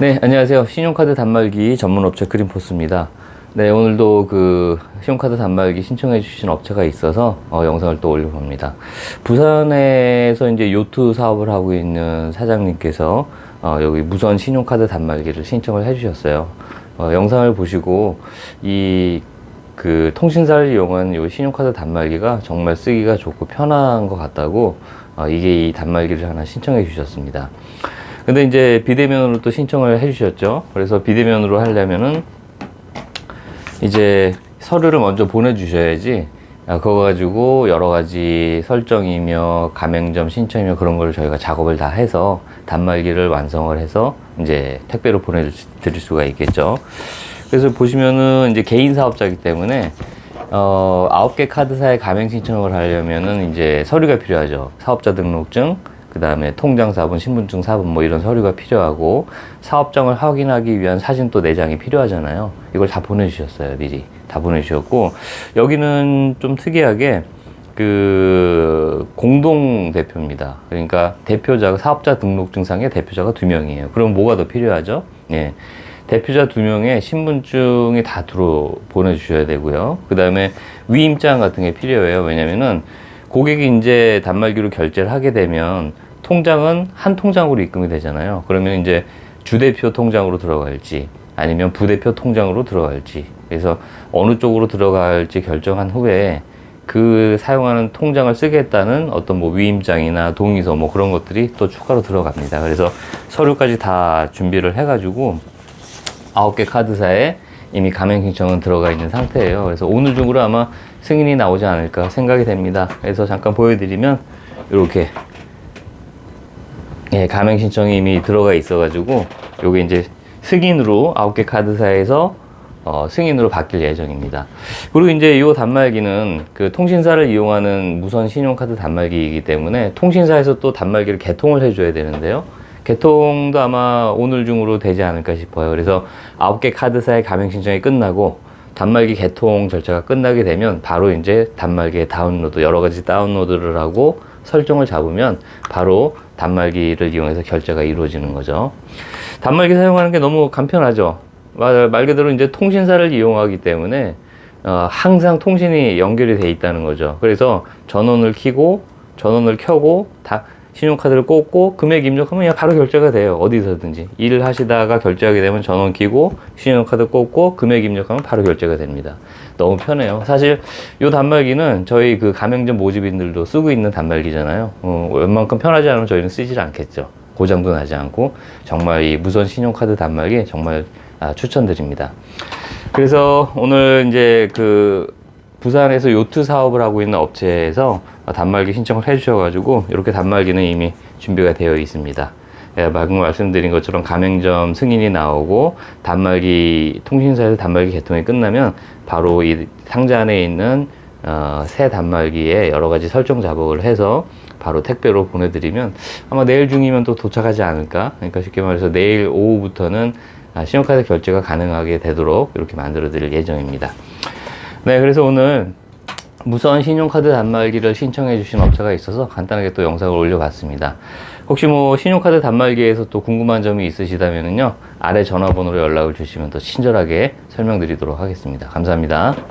네, 안녕하세요. 신용카드 단말기 전문 업체 크림포스입니다. 네, 오늘도 그 신용카드 단말기 신청해 주신 업체가 있어서 어, 영상을 또 올려봅니다. 부산에서 이제 요트 사업을 하고 있는 사장님께서 어, 여기 무선 신용카드 단말기를 신청을 해 주셨어요. 어, 영상을 보시고 이 그 통신사를 이용한 이 신용카드 단말기가 정말 쓰기가 좋고 편한 것 같다고 어, 이게 이 단말기를 하나 신청해 주셨습니다. 근데 이제 비대면으로 또 신청을 해 주셨죠. 그래서 비대면으로 하려면은 이제 서류를 먼저 보내주셔야지 아, 그거 가지고 여러 가지 설정이며 가맹점 신청이며 그런 걸 저희가 작업을 다 해서 단말기를 완성을 해서 이제 택배로 보내드릴 수가 있겠죠. 그래서 보시면은 이제 개인 사업자이기 때문에 어, 아홉 개 카드사에 가맹 신청을 하려면은 이제 서류가 필요하죠. 사업자 등록증, 그 다음에 통장 사본, 신분증 사본 뭐 이런 서류가 필요하고 사업장을 확인하기 위한 사진 또 4장이 필요하잖아요. 이걸 다 보내주셨어요, 미리. 다 보내주셨고, 여기는 좀 특이하게 그 공동 대표입니다. 그러니까 대표자가 사업자 등록증상에 대표자가 두 명이에요. 그럼 뭐가 더 필요하죠? 예. 대표자 두 명의 신분증이 다 들어 보내주셔야 되고요. 그 다음에 위임장 같은 게 필요해요. 왜냐면은 고객이 이제 단말기로 결제를 하게 되면 통장은 한 통장으로 입금이 되잖아요. 그러면 이제 주대표 통장으로 들어갈지 아니면 부대표 통장으로 들어갈지 그래서 어느 쪽으로 들어갈지 결정한 후에 그 사용하는 통장을 쓰겠다는 어떤 뭐 위임장이나 동의서 뭐 그런 것들이 또 추가로 들어갑니다. 그래서 서류까지 다 준비를 해가지고 아홉 개 카드사에 이미 가맹 신청은 들어가 있는 상태예요. 그래서 오늘 중으로 아마 승인이 나오지 않을까 생각이 됩니다. 그래서 잠깐 보여드리면 이렇게 예, 가맹 신청이 이미 들어가 있어가지고 요게 이제 승인으로 아홉 개 카드사에서 어, 승인으로 바뀔 예정입니다. 그리고 이제 이 단말기는 그 통신사를 이용하는 무선 신용카드 단말기이기 때문에 통신사에서 또 단말기를 개통을 해줘야 되는데요. 개통도 아마 오늘 중으로 되지 않을까 싶어요. 그래서 아홉 개 카드사의 가맹 신청이 끝나고 단말기 개통 절차가 끝나게 되면 바로 이제 단말기에 다운로드 여러 가지 다운로드를 하고 설정을 잡으면 바로 단말기를 이용해서 결제가 이루어지는 거죠. 단말기 사용하는 게 너무 간편하죠. 말, 말 그대로 이제 통신사를 이용하기 때문에 어, 항상 통신이 연결이 돼 있다는 거죠. 그래서 전원을 켜고 전원을 켜고 다 신용카드를 꽂고 금액 입력하면 그냥 바로 결제가 돼요. 어디서든지. 일을 하시다가 결제하게 되면 전원 켜고 신용카드 꽂고 금액 입력하면 바로 결제가 됩니다. 너무 편해요. 사실 이 단말기는 저희 그 가맹점 모집인들도 쓰고 있는 단말기잖아요. 어, 웬만큼 편하지 않으면 저희는 쓰질 않겠죠. 고장도 나지 않고 정말 이 무선 신용카드 단말기 정말 아, 추천드립니다. 그래서 오늘 이제 그 부산에서 요트 사업을 하고 있는 업체에서 단말기 신청을 해주셔가지고 이렇게 단말기는 이미 준비가 되어 있습니다. 예, 방금 말씀드린 것처럼 가맹점 승인이 나오고 단말기 통신사에서 단말기 개통이 끝나면 바로 이 상자 안에 있는 어, 새 단말기에 여러 가지 설정 작업을 해서 바로 택배로 보내드리면 아마 내일 중이면 또 도착하지 않을까. 그러니까 쉽게 말해서 내일 오후부터는 아, 신용카드 결제가 가능하게 되도록 이렇게 만들어 드릴 예정입니다. 네, 그래서 오늘 무선 신용카드 단말기를 신청해 주신 업체가 있어서 간단하게 또 영상을 올려봤습니다. 혹시 뭐 신용카드 단말기에서 또 궁금한 점이 있으시다면요 아래 전화번호로 연락을 주시면 더 친절하게 설명드리도록 하겠습니다. 감사합니다.